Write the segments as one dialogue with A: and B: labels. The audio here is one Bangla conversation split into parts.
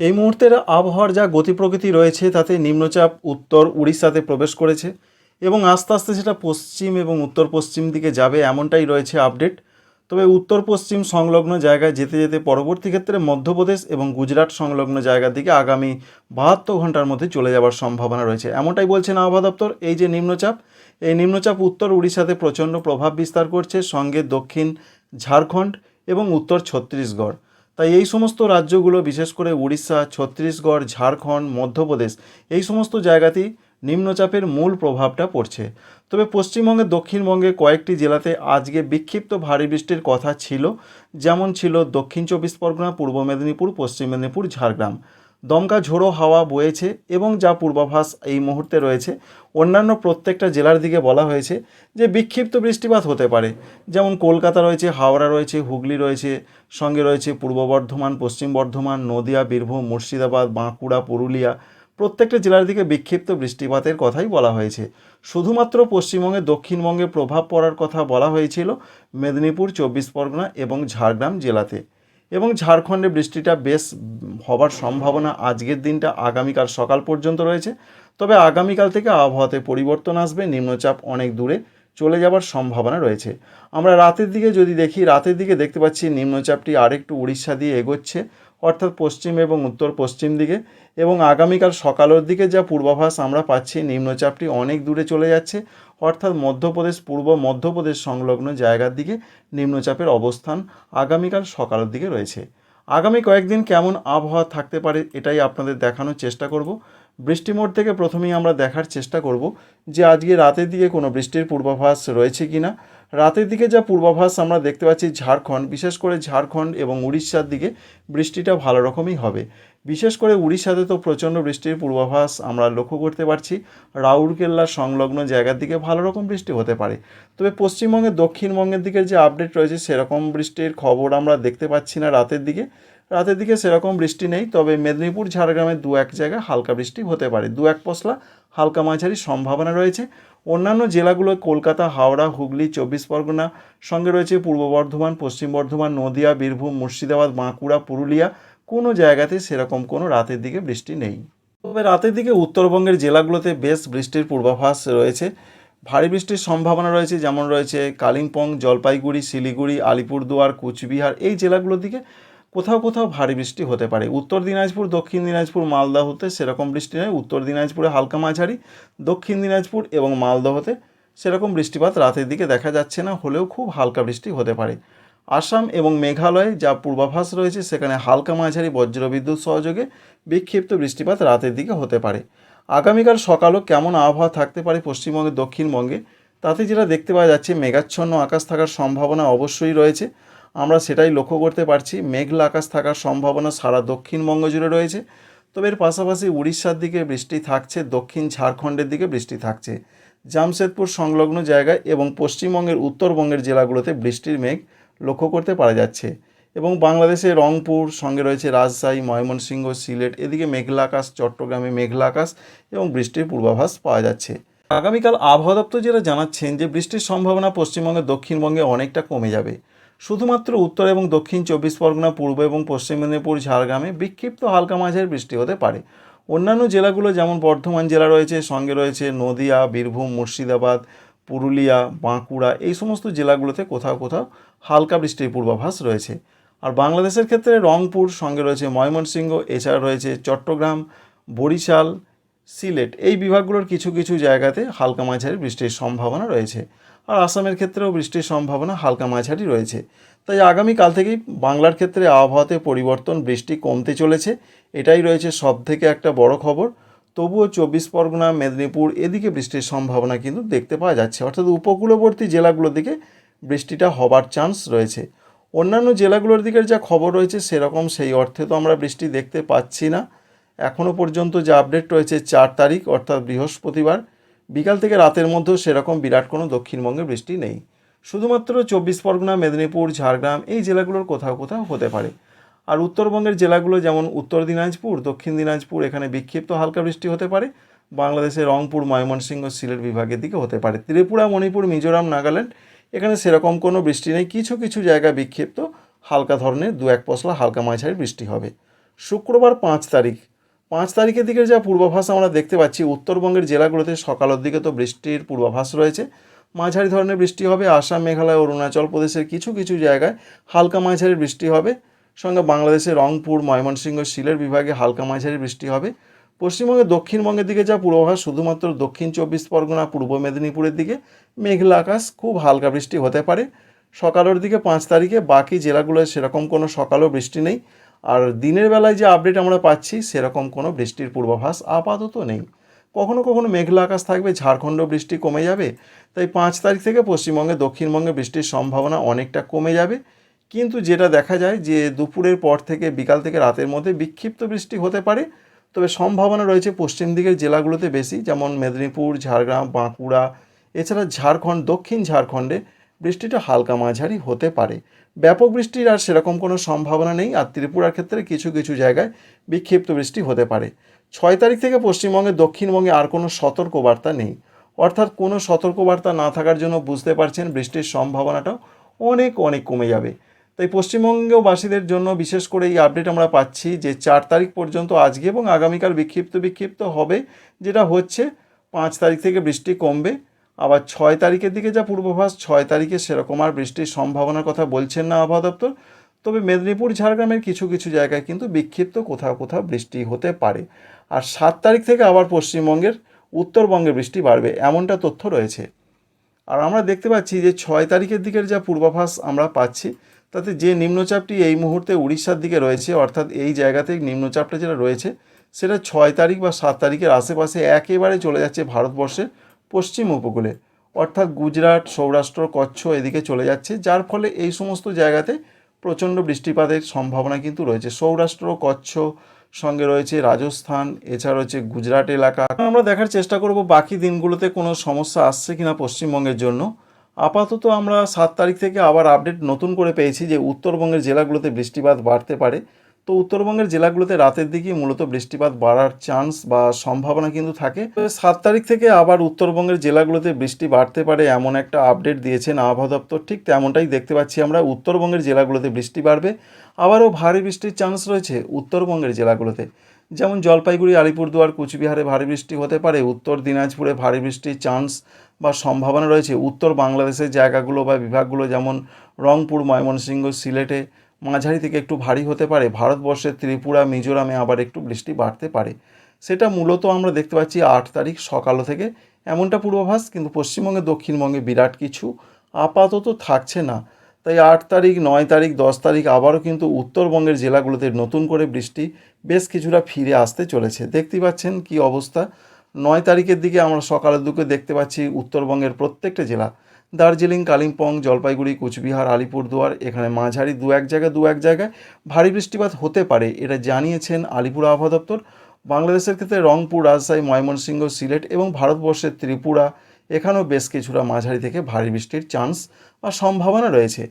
A: এই মুহূর্তের আবহাওয়ার যা গতি প্রকৃতি রয়েছে, তাতে নিম্নচাপ উত্তর উড়িষ্যাতে প্রবেশ করেছে এবং আস্তে আস্তে সেটা পশ্চিম এবং উত্তর পশ্চিম দিকে যাবে এমনটাই রয়েছে আপডেট। তবে উত্তর পশ্চিম সংলগ্ন জায়গায় যেতে যেতে পরবর্তী ক্ষেত্রে মধ্যপ্রদেশ এবং গুজরাট সংলগ্ন জায়গার দিকে আগামী বাহাত্তর ঘণ্টার মধ্যে চলে যাওয়ার সম্ভাবনা রয়েছে। এমনটাই বলছেন আবহাওয়া দপ্তর, এই যে নিম্নচাপ, এই নিম্নচাপ উত্তর উড়িষ্যাতে প্রচণ্ড প্রভাব বিস্তার করছে। সঙ্গে দক্ষিণ ঝাড়খণ্ড এবং উত্তর ছত্তিশগড়। তাই এই সমস্ত রাজ্যগুলো, বিশেষ করে উড়িষ্যা, ছত্তিশগড়, ঝাড়খণ্ড, মধ্যপ্রদেশ, এই সমস্ত জায়গাতেই নিম্নচাপের মূল প্রভাবটা পড়ছে। তবে পশ্চিমবঙ্গে দক্ষিণবঙ্গে কয়েকটি জেলাতে আজকে বিক্ষিপ্ত ভারী বৃষ্টির কথা ছিল, যেমন ছিল দক্ষিণ চব্বিশ পরগনা, পূর্ব মেদিনীপুর, পশ্চিম মেদিনীপুর, ঝাড়গ্রাম। দমকা ঝোড়ো হাওয়া বয়েছে এবং যা পূর্বাভাস এই মুহূর্তে রয়েছে। অন্যান্য প্রত্যেকটা জেলার দিকে বলা হয়েছে যে বিক্ষিপ্ত বৃষ্টিপাত হতে পারে। যেমন কলকাতা রয়েছে, হাওড়া রয়েছে, হুগলি রয়েছে, সঙ্গে রয়েছে পূর্ব বর্ধমান, পশ্চিম বর্ধমান, নদিয়া, বীরভূম, মুর্শিদাবাদ, বাঁকুড়া, পুরুলিয়া। প্রত্যেকটা জেলার দিকে বিক্ষিপ্ত বৃষ্টিপাতের কথাই বলা হয়েছে। শুধুমাত্র পশ্চিমবঙ্গে দক্ষিণবঙ্গে প্রভাব পড়ার কথা বলা হয়েছিল মেদিনীপুর, চব্বিশ পরগনা এবং ঝাড়গ্রাম জেলাতে। এবং ঝাড়খণ্ডে বৃষ্টিটা বেশ হবার সম্ভাবনা আজকের দিনটা আগামীকাল সকাল পর্যন্ত রয়েছে। তবে আগামীকাল থেকে আবহাওয়াতে পরিবর্তন আসবে, নিম্নচাপ অনেক দূরে চলে যাবার সম্ভাবনা রয়েছে। আমরা রাতের দিকে যদি দেখি, রাতের দিকে দেখতে পাচ্ছি নিম্নচাপটি আরেকটু উড়িষ্যা দিয়ে এগোচ্ছে, অর্থাৎ পশ্চিম এবং উত্তর পশ্চিম দিকে। এবং আগামীকাল সকালের দিকে যা পূর্বাভাস আমরা পাচ্ছি, নিম্নচাপটি অনেক দূরে চলে যাচ্ছে। অর্থাৎ মধ্যপ্রদেশ, পূর্ব মধ্যপ্রদেশ সংলগ্ন জায়গার দিকে নিম্নচাপের অবস্থান আগামীকাল সকালের দিকে রয়েছে। আগামী কয়েকদিন কেমন আবহাওয়া থাকতে পারে এটাই আপনাদের দেখানোর চেষ্টা করব। বৃষ্টি মোড় থেকে প্রথমেই আমরা দেখার চেষ্টা করব যে আজকে রাতের দিকে কোনো বৃষ্টির পূর্বাভাস রয়েছে কি না রাতের দিকে যা পূর্বাভাস আমরা দেখতে পাচ্ছি ঝাড়খণ্ড, বিশেষ করে ঝাড়খণ্ড এবং উড়িষ্যার দিকে বৃষ্টিটা ভালো রকমই হবে। বিশেষ করে উড়িষ্যাতে তো প্রচণ্ড বৃষ্টির পূর্বাভাস আমরা লক্ষ্য করতে পারছি। রাউরকেল্লা সংলগ্ন জায়গার দিকে ভালো রকম বৃষ্টি হতে পারে। তবে পশ্চিমবঙ্গের দক্ষিণবঙ্গের দিকের যে আপডেট রয়েছে সেরকম বৃষ্টির খবর আমরা দেখতে পাচ্ছি না রাতের দিকে। রাতের দিকে সেরকম বৃষ্টি নেই, তবে মেদিনীপুর ঝাড়গ্রামের দু এক জায়গায় হালকা বৃষ্টি হতে পারে। দু এক পশলা হালকা মাঝারি সম্ভাবনা রয়েছে। অন্যান্য জেলাগুলো কলকাতা, হাওড়া, হুগলি, চব্বিশ পরগনা, সঙ্গে রয়েছে পূর্ব বর্ধমান, পশ্চিম বর্ধমান, নদিয়া, বীরভূম, মুর্শিদাবাদ, বাঁকুড়া, পুরুলিয়া। কোনো জায়গাতে সেরকম কোনো রাতের দিকে বৃষ্টি নেই। তবে রাতের দিকে উত্তরবঙ্গের জেলাগুলোতে বেশ বৃষ্টির পূর্বাভাস রয়েছে। ভারী বৃষ্টির সম্ভাবনা রয়েছে, যেমন রয়েছে কালিম্পং, জলপাইগুড়ি, শিলিগুড়ি, আলিপুরদুয়ার, কুচবিহার। এই জেলাগুলোর দিকে কোথাও কোথাও ভারী বৃষ্টি হতে পারে। উত্তর দিনাজপুর, দক্ষিণ দিনাজপুর, মালদা হতে সেরকম বৃষ্টি নয়। উত্তর দিনাজপুরে হালকা মাঝারি, দক্ষিণ দিনাজপুর এবং মালদহতে সেরকম বৃষ্টিপাত রাতের দিকে দেখা যাচ্ছে না, হলেও খুব হালকা বৃষ্টি হতে পারে। আসাম এবং মেঘালয়ে যা পূর্বাভাস রয়েছে, সেখানে হালকা মাঝারি বজ্রবিদ্যুৎ সহযোগে বিক্ষিপ্ত বৃষ্টিপাত রাতের দিকে হতে পারে। আগামীকাল সকালও কেমন আবহাওয়া থাকতে পারে পশ্চিমবঙ্গের দক্ষিণবঙ্গে, তাতে যেটা দেখতে পাওয়া যাচ্ছে, মেঘাচ্ছন্ন আকাশ থাকার সম্ভাবনা অবশ্যই রয়েছে। আমরা সেটাই লক্ষ্য করতে পারছি। মেঘলা আকাশ থাকার সম্ভাবনা সারা দক্ষিণবঙ্গ জুড়ে রয়েছে। তবে এর পাশাপাশি উড়িষ্যার দিকে বৃষ্টি থাকছে, দক্ষিণ ঝাড়খণ্ডের দিকে বৃষ্টি থাকছে। জামশেদপুর সংলগ্ন জায়গায় এবং পশ্চিমবঙ্গের উত্তরবঙ্গের জেলাগুলোতে বৃষ্টির মেঘ লক্ষ্য করতে পারা যাচ্ছে। এবং বাংলাদেশে রংপুর, সঙ্গে রয়েছে রাজশাহী, ময়মনসিংহ, সিলেট, এদিকে মেঘলা আকাশ, চট্টগ্রামে মেঘলা আকাশ এবং বৃষ্টির পূর্বাভাস পাওয়া যাচ্ছে। আগামীকাল আবহাওয়া দপ্তর যেটা জানাচ্ছেন যে বৃষ্টির সম্ভাবনা পশ্চিমবঙ্গে দক্ষিণবঙ্গে অনেকটা কমে যাবে। শুধুমাত্র উত্তর এবং দক্ষিণ চব্বিশ পরগনা, পূর্ব এবং পশ্চিম মেদিনীপুর, ঝাড়গ্রামে বিক্ষিপ্ত হালকা মাঝারি বৃষ্টি হতে পারে। অন্যান্য জেলাগুলো যেমন বর্ধমান জেলা রয়েছে, সঙ্গে রয়েছে নদিয়া, বীরভূম, মুর্শিদাবাদ, পুরুলিয়া, বাঁকুড়া, এই সমস্ত জেলাগুলোতে কোথাও কোথাও হালকা বৃষ্টির পূর্বাভাস রয়েছে। আর বাংলাদেশের ক্ষেত্রে রংপুর, সঙ্গে রয়েছে ময়মনসিংহ, এছাড়া রয়েছে চট্টগ্রাম, বরিশাল, সিলেট, এই বিভাগগুলোর কিছু কিছু জায়গাতে হালকা মাঝারি বৃষ্টির সম্ভাবনা রয়েছে। আর আসামের ক্ষেত্রেও বৃষ্টির সম্ভাবনা হালকা মাঝারি রয়েছে। তাই আগামীকাল থেকেই বাংলার ক্ষেত্রে আবহাওয়াতে পরিবর্তন বৃষ্টি কমতে চলেছে। এটাই রয়েছে সব থেকে একটা বড় খবর। তবুও চব্বিশ পরগনা, মেদিনীপুর এদিকে বৃষ্টির সম্ভাবনা কিন্তু দেখতে পাওয়া যাচ্ছে। অর্থাৎ উপকূলবর্তী জেলাগুলোর দিকে বৃষ্টিটা হবার চান্স রয়েছে। অন্যান্য জেলাগুলোর দিকের যা খবর রয়েছে সেরকম সেই অর্থে তো আমরা বৃষ্টি দেখতে পাচ্ছি না। এখনও পর্যন্ত যে আপডেট রয়েছে চার তারিখ, অর্থাৎ বৃহস্পতিবার বিকাল থেকে রাতের মধ্যেও সেরকম বিরাট কোনো দক্ষিণবঙ্গে বৃষ্টি নেই। শুধুমাত্র চব্বিশ পরগনা, মেদিনীপুর, ঝাড়গ্রাম এই জেলাগুলোর কোথাও কোথাও হতে পারে। আর উত্তরবঙ্গের জেলাগুলো যেমন উত্তর দিনাজপুর, দক্ষিণ দিনাজপুর এখানে বিক্ষিপ্ত হালকা বৃষ্টি হতে পারে। বাংলাদেশের রংপুর, ময়মনসিংহ, সিলেট বিভাগের দিকে হতে পারে। ত্রিপুরা, মণিপুর, মিজোরাম, নাগাল্যান্ড এখানে সেরকম কোনো বৃষ্টি নেই। কিছু কিছু জায়গা বিক্ষিপ্ত হালকা ধরনের দু এক পশলা হালকা মাঝারি বৃষ্টি হবে। শুক্রবার পাঁচ তারিখ পাঁচ তারিখের দিকে যা পূর্বাভাস আমরা দেখতে পাচ্ছি, উত্তরবঙ্গের জেলাগুলোতে সকালের দিকে তো বৃষ্টির পূর্বাভাস রয়েছে। মাঝারি ধরনের বৃষ্টি হবে, আসাম, মেঘালয়, অরুণাচল প্রদেশের কিছু কিছু জায়গায় হালকা মাঝারি বৃষ্টি হবে। সঙ্গে বাংলাদেশের রংপুর, ময়মনসিংহ সিলেট বিভাগে হালকা মাঝারি বৃষ্টি হবে। পশ্চিমবঙ্গের দক্ষিণবঙ্গের দিকে যা পূর্বাভাস, শুধুমাত্র দক্ষিণ চব্বিশ পরগনা, পূর্ব মেদিনীপুরের দিকে মেঘলা আকাশ, খুব হালকা বৃষ্টি হতে পারে। সকালের দিকে পাঁচ তারিখে বাকি জেলাগুলোয় সেরকম কোনো সকালও বৃষ্টি নেই। আর দিনের বেলায় যে আপডেট আমরা পাচ্ছি, সেরকম কোনো বৃষ্টির পূর্বাভাস আপাতত নেই। কখনো কখনো মেঘলা আকাশ থাকবে, ঝাড়খণ্ড বৃষ্টি কমে যাবে, তাই পাঁচ তারিখ থেকে পশ্চিমবঙ্গে, দক্ষিণবঙ্গে বৃষ্টির সম্ভাবনা অনেকটা কমে যাবে। কিন্তু যেটা দেখা যায় যে দুপুরের পর থেকে বিকাল থেকে রাতের মধ্যে বিক্ষিপ্ত বৃষ্টি হতে পারে, তবে সম্ভাবনা রয়েছে পশ্চিম দিকের জেলাগুলোতে বেশি, যেমন মেদিনীপুর, ঝাড়গ্রাম, বাঁকুড়া, এছাড়া ঝাড়খণ্ড, দক্ষিণ ঝাড়খণ্ডে বৃষ্টিটা হালকা মাঝারি হতে পারে। ব্যাপক বৃষ্টির আর সেরকম কোনো সম্ভাবনা নেই, আর ত্রিপুরার ক্ষেত্রে কিছু কিছু জায়গায় বিক্ষিপ্ত বৃষ্টি হতে পারে। ছয় তারিখ থেকে পশ্চিমবঙ্গে, দক্ষিণবঙ্গে আর কোনো সতর্কবার্তা নেই। অর্থাৎ কোনো সতর্কবার্তা না থাকার জন্য বুঝতে পারছেন বৃষ্টির সম্ভাবনাটাও অনেক অনেক কমে যাবে। তাই পশ্চিমবঙ্গবাসীদের জন্য বিশেষ করে এই আপডেট আমরা পাচ্ছি যে চার তারিখ পর্যন্ত আজকে এবং আগামীকাল বিক্ষিপ্ত বিক্ষিপ্ত হবে, যেটা হচ্ছে পাঁচ তারিখ থেকে বৃষ্টি কমবে। আবার ছয় তারিখের দিকে যা পূর্বাভাস, ছয় তারিখে সেরকম আর বৃষ্টির সম্ভাবনার কথা বলছেন না আবহাওয়া দপ্তর। তবে মেদিনীপুর, ঝাড়গ্রামের কিছু কিছু জায়গায় কিন্তু বিক্ষিপ্ত কোথাও কোথাও বৃষ্টি হতে পারে। আর সাত তারিখ থেকে আবার পশ্চিমবঙ্গের উত্তরবঙ্গে বৃষ্টি বাড়বে, এমনটা তথ্য রয়েছে। আর আমরা দেখতে পাচ্ছি যে ছয় তারিখের দিকের যা পূর্বাভাস আমরা পাচ্ছি, তাতে যে নিম্নচাপটি এই মুহূর্তে উড়িষ্যার দিকে রয়েছে, অর্থাৎ এই জায়গাতে নিম্নচাপটা যেটা রয়েছে, সেটা ছয় তারিখ বা সাত তারিখের আশেপাশে একেবারে চলে যাচ্ছে ভারতবর্ষের পশ্চিম উপকূলে, অর্থাৎ গুজরাট, সৌরাষ্ট্র, কচ্ছ এদিকে চলে যাচ্ছে, যার ফলে এই সমস্ত জায়গাতে প্রচণ্ড বৃষ্টিপাতের সম্ভাবনা কিন্তু রয়েছে। সৌরাষ্ট্র, কচ্ছ সঙ্গে রয়েছে রাজস্থান, এছাড়া রয়েছে গুজরাট এলাকা। আমরা দেখার চেষ্টা করব বাকি দিনগুলোতে কোনো সমস্যা আসছে কিনা পশ্চিমবঙ্গের জন্য। আপাতত আমরা সাত তারিখ থেকে আবার আপডেট নতুন করে পেয়েছি যে উত্তরবঙ্গের জেলাগুলোতে বৃষ্টিপাত বাড়তে পারে। তো উত্তরবঙ্গের জেলাগুলোতে রাতের দিকে মূলত বৃষ্টিপাত বাড়ার চান্স বা সম্ভাবনা কিন্তু থাকে। সাত তারিখ থেকে আবার উত্তরবঙ্গের জেলাগুলোতে বৃষ্টি বাড়তে পারে এমন একটা আপডেট দিয়েছেন আবহাওয়া দপ্তর। ঠিক তেমনটাই দেখতে পাচ্ছি আমরা, উত্তরবঙ্গের জেলাগুলোতে বৃষ্টি বাড়বে। আবারও ভারী বৃষ্টির চান্স রয়েছে উত্তরবঙ্গের জেলাগুলোতে। যেমন জলপাইগুড়ি, আলিপুরদুয়ার, কুচবিহারে ভারী বৃষ্টি হতে পারে। উত্তর দিনাজপুরে ভারী বৃষ্টির চান্স বা সম্ভাবনা রয়েছে। উত্তর বাংলাদেশের জায়গাগুলো বা বিভাগগুলো যেমন রংপুর, ময়মনসিংহ, সিলেটে মাঝারি থেকে একটু ভারী হতে পারে। ভারতবর্ষের ত্রিপুরা, মিজোরামে আবার একটু বৃষ্টি বাড়তে পারে। সেটা মূলত আমরা দেখতে পাচ্ছি আট তারিখ সকাল থেকে। এমনটা পূর্বাভাস, কিন্তু পশ্চিমবঙ্গে দক্ষিণবঙ্গে বিরাট কিছু আপাতত থাকছে না। তাই আট তারিখ, নয় তারিখ, দশ তারিখ আবারও কিন্তু উত্তরবঙ্গের জেলাগুলোতে নতুন করে বৃষ্টি বেশ কিছুটা ফিরে আসতে চলেছে। দেখতেই পাচ্ছেন কি অবস্থা। নয় তারিখের দিকে আমরা সকালের দিকে দেখতে পাচ্ছি উত্তরবঙ্গের প্রত্যেকটা জেলা। দার্জিলিং, কালিম্পং, জলপাইগুড়ি, কুচবিহার, আলিপুরদুয়ার, এখানে মাঝারি দু এক জায়গায়, দু এক জায়গায় ভারী বৃষ্টিপাত হতে পারে, এটা জানিয়েছেন আলিপুর আবহাওয়া দপ্তর। বাংলাদেশের ক্ষেত্রে রংপুর, রাজশাহী, ময়মনসিংহ, সিলেট এবং ভারতবর্ষের ত্রিপুরা, এখানেও বেশ কিছুটা মাঝারি থেকে ভারী বৃষ্টির চান্স বা সম্ভাবনা রয়েছে।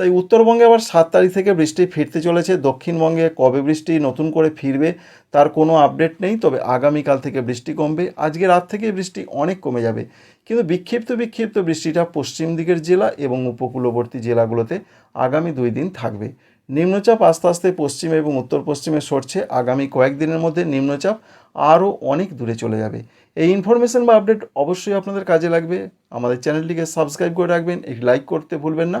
A: তাই উত্তরবঙ্গে আবার সাত তারিখ থেকে বৃষ্টি ফিরতে চলেছে। দক্ষিণবঙ্গে কবে বৃষ্টি নতুন করে ফিরবে তার কোনো আপডেট নেই, তবে আগামীকাল থেকে বৃষ্টি কমবে। আজকে রাত থেকে বৃষ্টি অনেক কমে যাবে। কিন্তু বিক্ষিপ্ত বিক্ষিপ্ত বৃষ্টিটা পশ্চিম দিকের জেলা এবং উপকূলবর্তী জেলাগুলোতে আগামী দুই দিন থাকবে। নিম্নচাপ আস্তে আস্তে পশ্চিম এবং উত্তর পশ্চিমে সরছে। আগামী কয়েকদিনের মধ্যে নিম্নচাপ আরও অনেক দূরে চলে যাবে। এই ইনফরমেশন বা আপডেট অবশ্যই আপনাদের কাজে লাগবে। আমাদের চ্যানেলটিকে সাবস্ক্রাইব করে রাখবেন। একটি লাইক করতে ভুলবেন না।